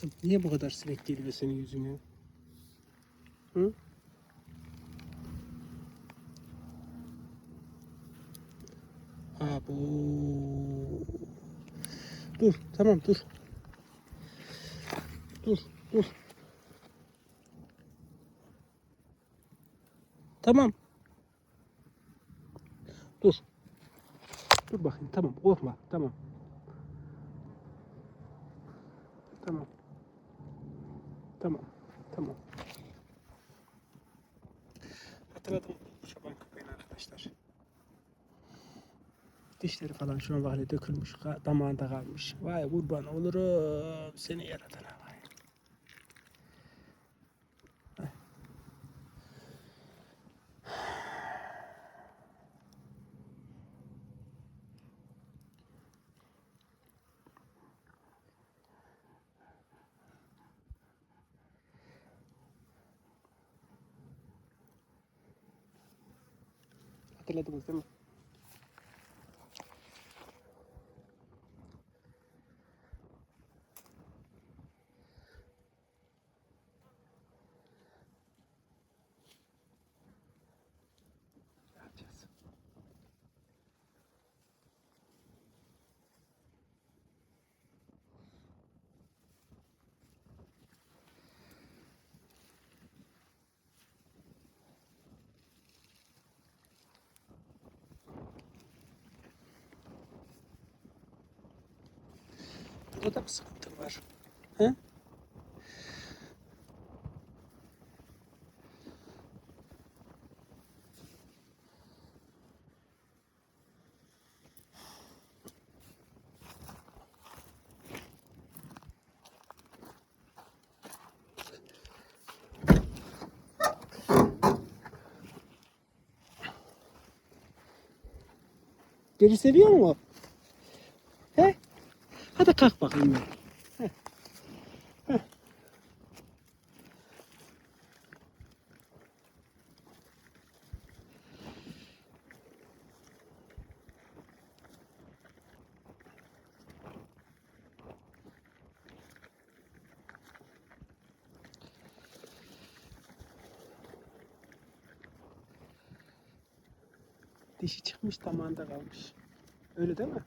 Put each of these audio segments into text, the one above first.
Kızım niye bu kadar sinek geliyor senin yüzüne? Hı? Ha bu. Dur tamam dur. Dur dur. Tamam. Dur. Dur bakayım tamam korkma tamam. Tamam. Tamam. Tamam. Hatırladım çoban köpeğini arkadaşlar. Dişleri falan şu an vahale dökülmüş. Damağında kalmış. Vay kurban olurum seni yaratana Hatırladınız değil mi? Burada da mı sıkıntı var? He? Geri seviyor mu? Hadi kalk bakayım. Heh. Dişi çıkmış damağında kalmış. Öyle değil mi?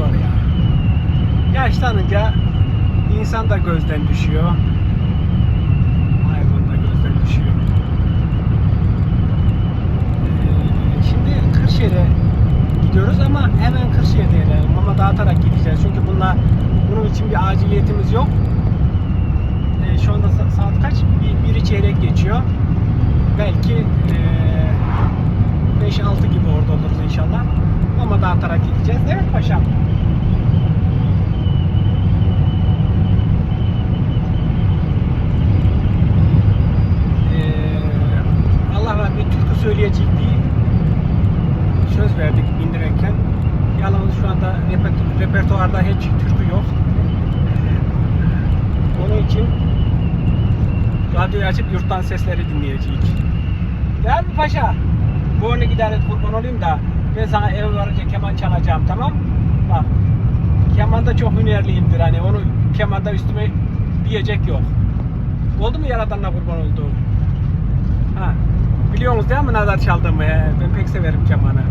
Zor ya. Yaşlanınca insan da gözden düşüyor. Hayvan da gözden düşüyor. Ee, şimdi Kırşehir'e gidiyoruz ama hemen Kırşehir'de inelim. Ama dağıtarak gideceğiz. Çünkü bununla, bunun için bir aciliyetimiz yok. Ee, şu anda sa- saat kaç? Bir, biri çeyrek geçiyor. Belki ee, 5-6 gibi orada oluruz inşallah. Ama dağıtarak gideceğiz. Evet paşam. Ee, Allah'a bir türkü söyleyecek diye söz verdik bindirirken. Yalnız şu anda reper- repertuarda hiç türkü yok. Onun için radyoyu açıp yurttan sesleri dinleyeceğiz. Değil mi paşa? Bu onu gider et kurban olayım da ben sana eve varınca keman çalacağım tamam Bak kemanda çok hünerliyimdir hani onu kemanda üstüme diyecek yok. Oldu mu yaradanla kurban oldu? Ha. Biliyorsunuz değil mi nazar çaldığımı? He, ben pek severim kemanı.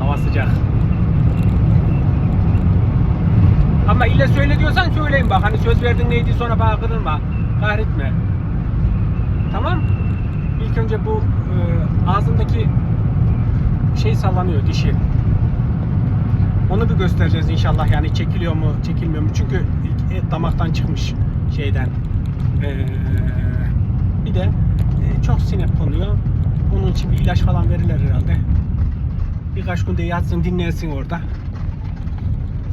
Hava sıcak. Ama ille söyle diyorsan söyleyin bak. Hani söz verdin neydi sonra bana kırılma. Kahretme. Tamam. İlk önce bu e, ağzındaki şey sallanıyor dişi. Onu bir göstereceğiz inşallah yani çekiliyor mu çekilmiyor mu çünkü et damaktan çıkmış şeyden. Ee, bir de e, çok sinek konuyor. Onun için bir ilaç falan verirler herhalde. Birkaç günde yatsın dinlensin orada.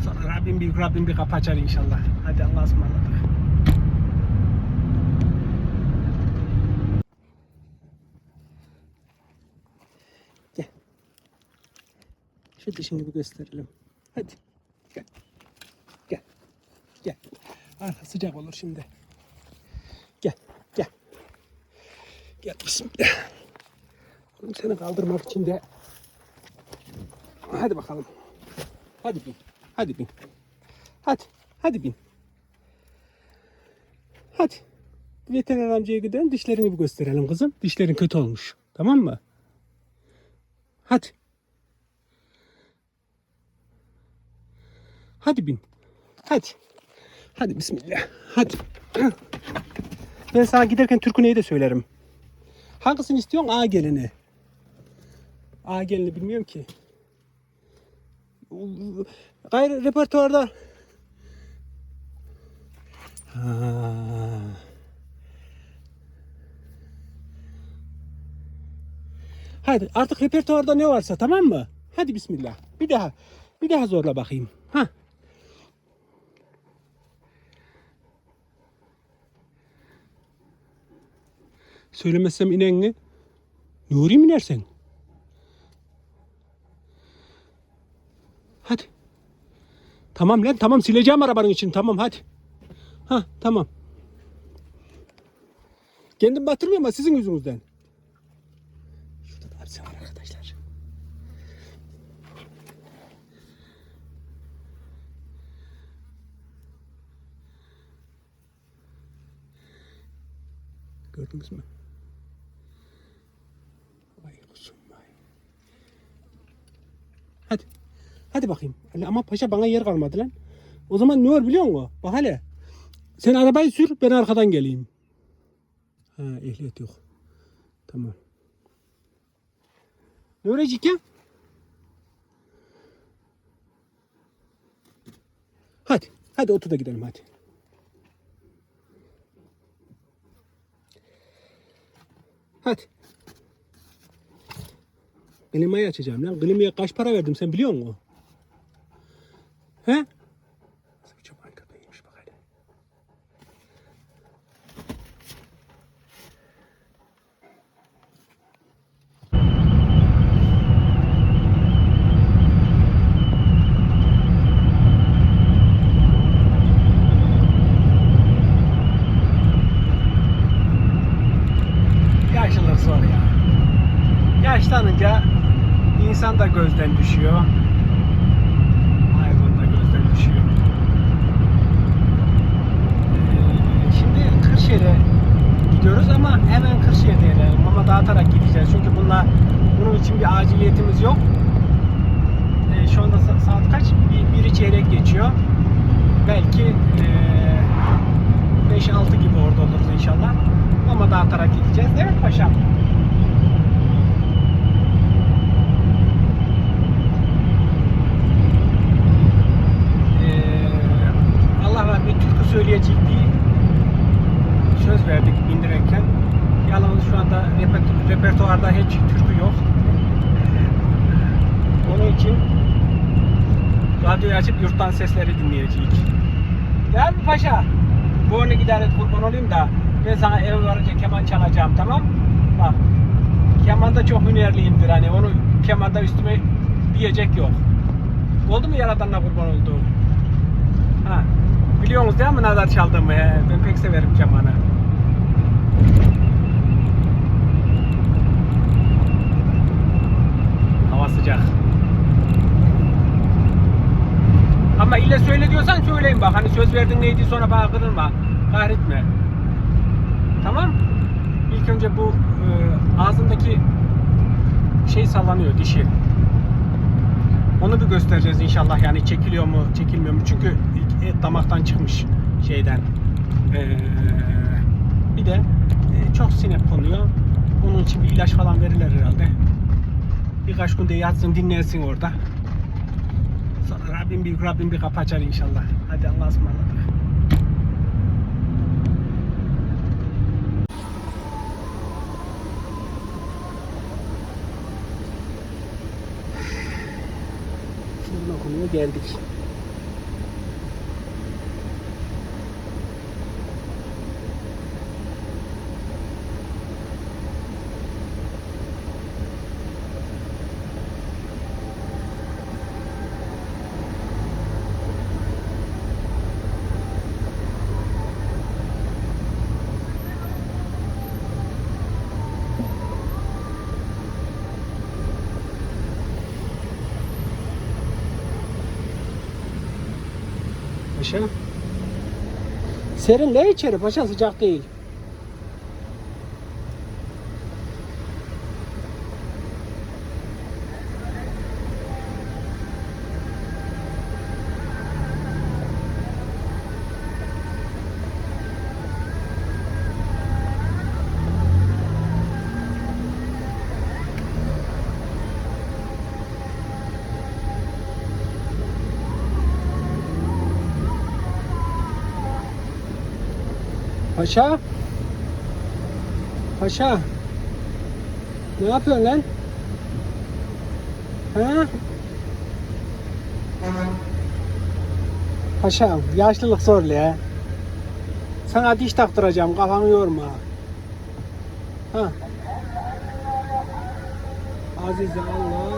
Sonra Rabbim bir Rabbim bir kapı inşallah. Hadi Allah'a ısmarladık. Gel. Şu dişini bir gösterelim. Hadi. Gel. Gel. Gel. Arka sıcak olur şimdi. Gel. Gel. Gel bismillah. Oğlum seni kaldırmak için de Hadi bakalım. Hadi bin. Hadi bin. Hadi. Hadi bin. Hadi. Veteriner amcaya gidelim dişlerini bir gösterelim kızım. Dişlerin kötü olmuş. Tamam mı? Hadi. Hadi bin. Hadi. Hadi bismillah. Hadi. Ben sana giderken türküneyi de söylerim. Hangisini istiyorsun? A gelini. A gelini bilmiyorum ki. Gayrı repertuarda. Ha. Hadi artık repertuarda ne varsa tamam mı? Hadi bismillah. Bir daha. Bir daha zorla bakayım. Ha. Söylemezsem inen mi? Nuri mi inersen? Hadi. Tamam lan tamam sileceğim arabanın için tamam hadi. Ha tamam. Kendim batırmıyorum ama sizin yüzünüzden. Şurada da hapse var arkadaşlar. Gördünüz mü? Vay kuzum vay. Hadi. Hadi bakayım. Ali ama paşa bana yer kalmadı lan. O zaman ne olur biliyor musun? Bak hele. Sen arabayı sür ben arkadan geleyim. Ha ehliyet yok. Tamam. Ne öğrenecek ya? Hadi. Hadi otur da gidelim hadi. Hadi. Klimayı açacağım lan. Klimaya kaç para verdim sen biliyor musun? He? Çoban köpeğiymiş bak hele. Yaşlılık zor ya. Yaşlanınca insan da gözden düşüyor. Hayvan da gözden düşüyor. Ee, şimdi Kırşehir'e gidiyoruz ama hemen Kırşehir'de inelim. Mama dağıtarak gideceğiz. Çünkü bununla, bunun için bir aciliyetimiz yok. Ee, şu anda sa- saat kaç? Bir, biri çeyrek geçiyor. Belki ee, 5-6 gibi orada oluruz inşallah. Mama dağıtarak gideceğiz. Evet paşam. Ee, Allah var bir türkü söyleyecek diye söz verdik indirirken. Yalnız şu anda reper- repertuarda hiç türkü yok. Onun için radyoyu açıp yurttan sesleri dinleyeceğiz. Değil mi paşa? Bu onu gider et kurban olayım da ben sana eve varınca keman çalacağım tamam Bak kemanda çok hünerliyimdir hani onu kemanda üstüme diyecek yok. Oldu mu yaradanla kurban olduğum? Ha. Biliyorsunuz değil mi nazar çaldığımı? He? Ben pek severim kemanı. Hava sıcak. Ama ille söyle diyorsan söyleyin bak hani söz verdin neydi sonra bana. Kahretme. Tamam. İlk önce bu e, ağzındaki şey sallanıyor dişi. Onu bir göstereceğiz inşallah yani çekiliyor mu çekilmiyor mu çünkü et damaktan çıkmış şeyden. Ee, bir de e, çok sinek konuyor. Onun için bir ilaç falan verirler herhalde. Birkaç günde yatsın dinlensin orada. Rabbim bir Rabbim bir kapı inşallah. Hadi Allah'a ısmarladık. Şimdi okunuyor geldik. Paşa. Serin ne içeri paşa sıcak değil. Paşa. Paşa. Ne yapıyorsun lan? Ha? Paşa, yaşlılık zorlu ya. Sana diş taktıracağım, kafanı yorma. Ha. Azize Allah.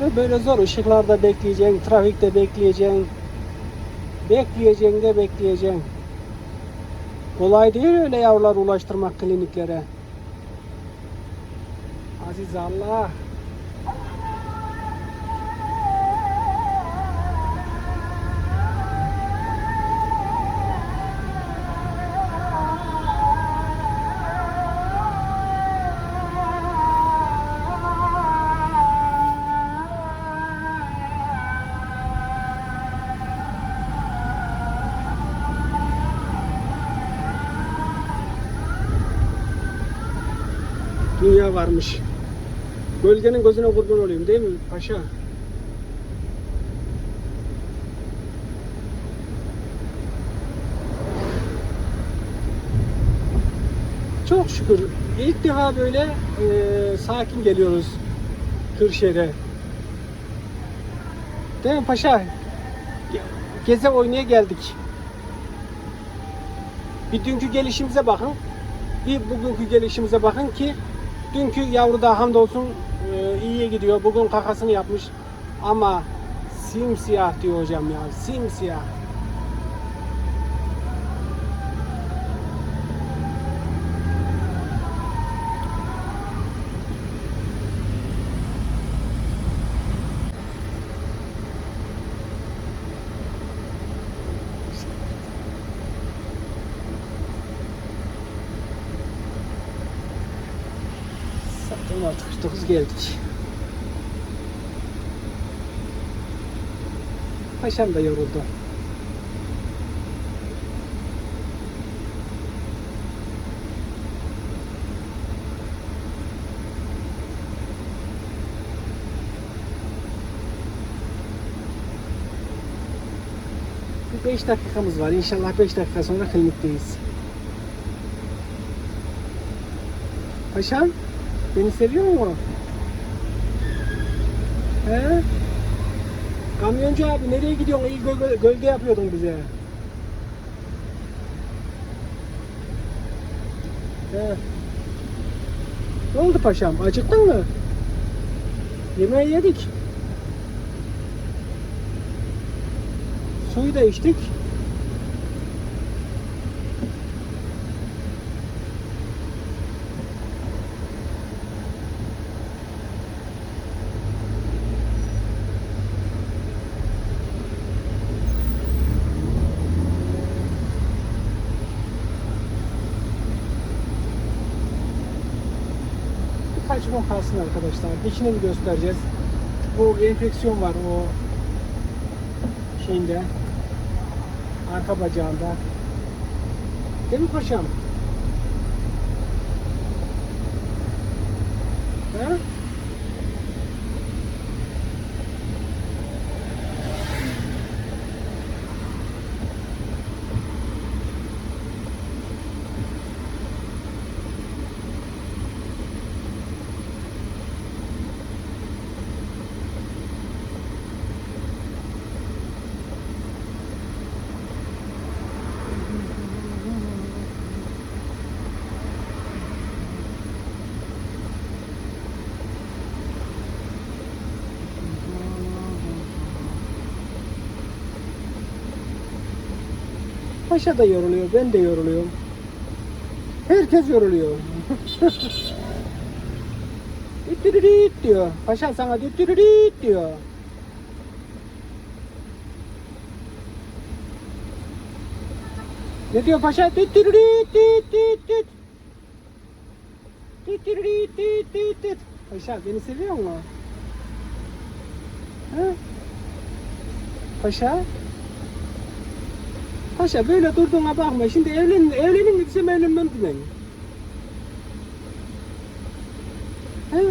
Tabii böyle zor. Işıklarda bekleyeceksin, trafikte bekleyeceksin. Bekleyeceksin de bekleyeceksin. Kolay değil öyle yavrular ulaştırmak kliniklere. Aziz Allah. Gölgenin gözüne kurban olayım değil mi paşa? Çok şükür ilk defa böyle e, sakin geliyoruz Kırşehir'e. Değil mi paşa? Ge- Geze oynaya geldik. Bir dünkü gelişimize bakın. Bir bugünkü gelişimize bakın ki Dünkü yavru da hamdolsun e, iyiye gidiyor. Bugün kakasını yapmış. Ama simsiyah diyor hocam ya. Simsiyah. Saat 16.49 geldik. Paşam da yoruldu. Bir 5 dakikamız var. İnşallah 5 dakika sonra klinikteyiz. Paşam, beni seviyor mu? He? Kamyoncu abi nereye gidiyorsun? İyi gölge, gölge yapıyordun bize. He. Ne oldu paşam? Acıktın mı? Yemeği yedik. Suyu da içtik. Gün kalsın arkadaşlar. Dişini bir göstereceğiz. Bu enfeksiyon var o şeyinde arka bacağında. Değil mi paşam? Ha? Paşa da yoruluyor, ben de yoruluyorum. Herkes yoruluyor. Düttürürüt diyor. Paşa sana düttürürüt diyor. Ne diyor paşa? Düttürürüt düt düt düt. Düttürürüt düt düt düt. Paşa beni seviyor mu? Ha? Paşa? Paşa böyle durduğuna bakma. Şimdi evlen, evlenin gitsem evlenmem ben. He?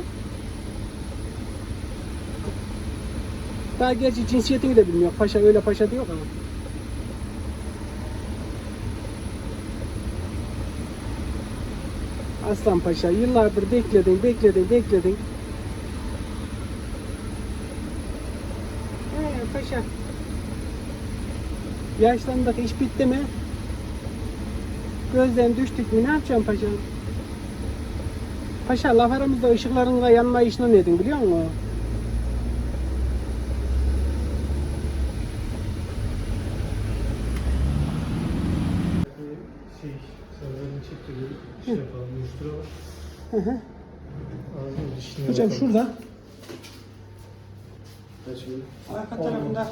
Daha gerçi cinsiyetini de bilmiyor. Paşa öyle paşa diyor ama. Aslan Paşa yıllardır bekledin, bekledin, bekledin. He paşa. Yaşlandık iş bitti mi? Gözden düştük mü? Ne yapacağım paşam? Paşa laf aramızda ışıkların da yanma işini nedin biliyor musun? şey, sarılarını çekti bir şey yapalım. Hı hı. Ağzının dişine Hocam bakalım. şurada Açayım. arka tarafında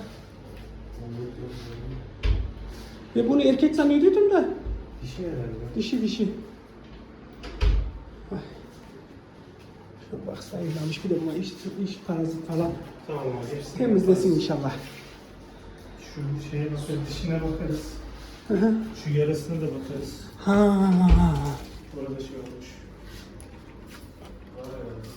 ve bunu erkek zannediyordum da Dişi herhalde. dişi dişi. Ay. Şu bak sayılamış bir de buna iş, iş parazit falan Tamam abi, hepsini temizlesin yaparız. inşallah. Şu şeye bakıyoruz, dişine bakarız. Hı hı. Şu yarasına da bakarız. Ha. Orada şey olmuş. Var herhalde.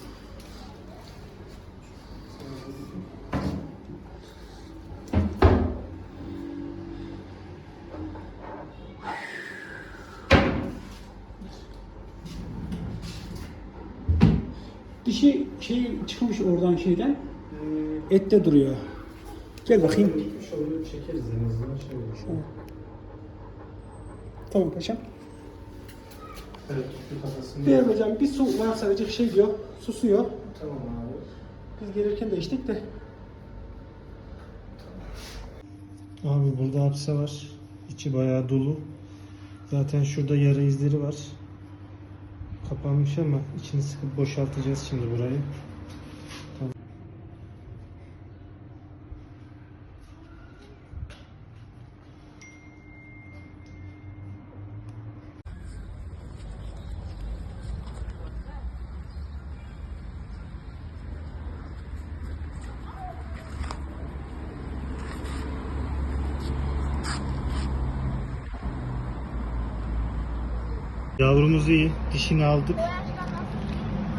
Dişi şey çıkmış oradan şeyden. e, Ette duruyor. Gel bakayım. Bitmiş oluyor, çekeriz en azından şey olur. Tamam paşam. Evet, kafasını. Vermeyeceğim. Bir su var sadece şey diyor. Susuyor. Tamam abi. Biz gelirken de içtik de. Abi burada hapse var. İçi bayağı dolu. Zaten şurada yara izleri var. Kapanmış ama içini sıkıp boşaltacağız şimdi burayı. Yavrumuz iyi. Dişini aldık.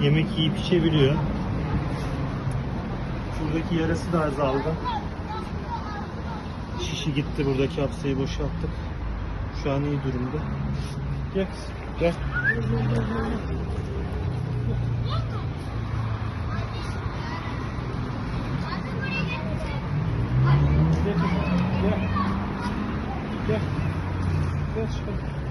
Yemek yiyip içebiliyor. Şuradaki yarası da azaldı. Şişi gitti. Buradaki hapseyi boşalttık. Şu an iyi durumda. Gel. kızım, Gel. Gel. Gel. Gel. Gel.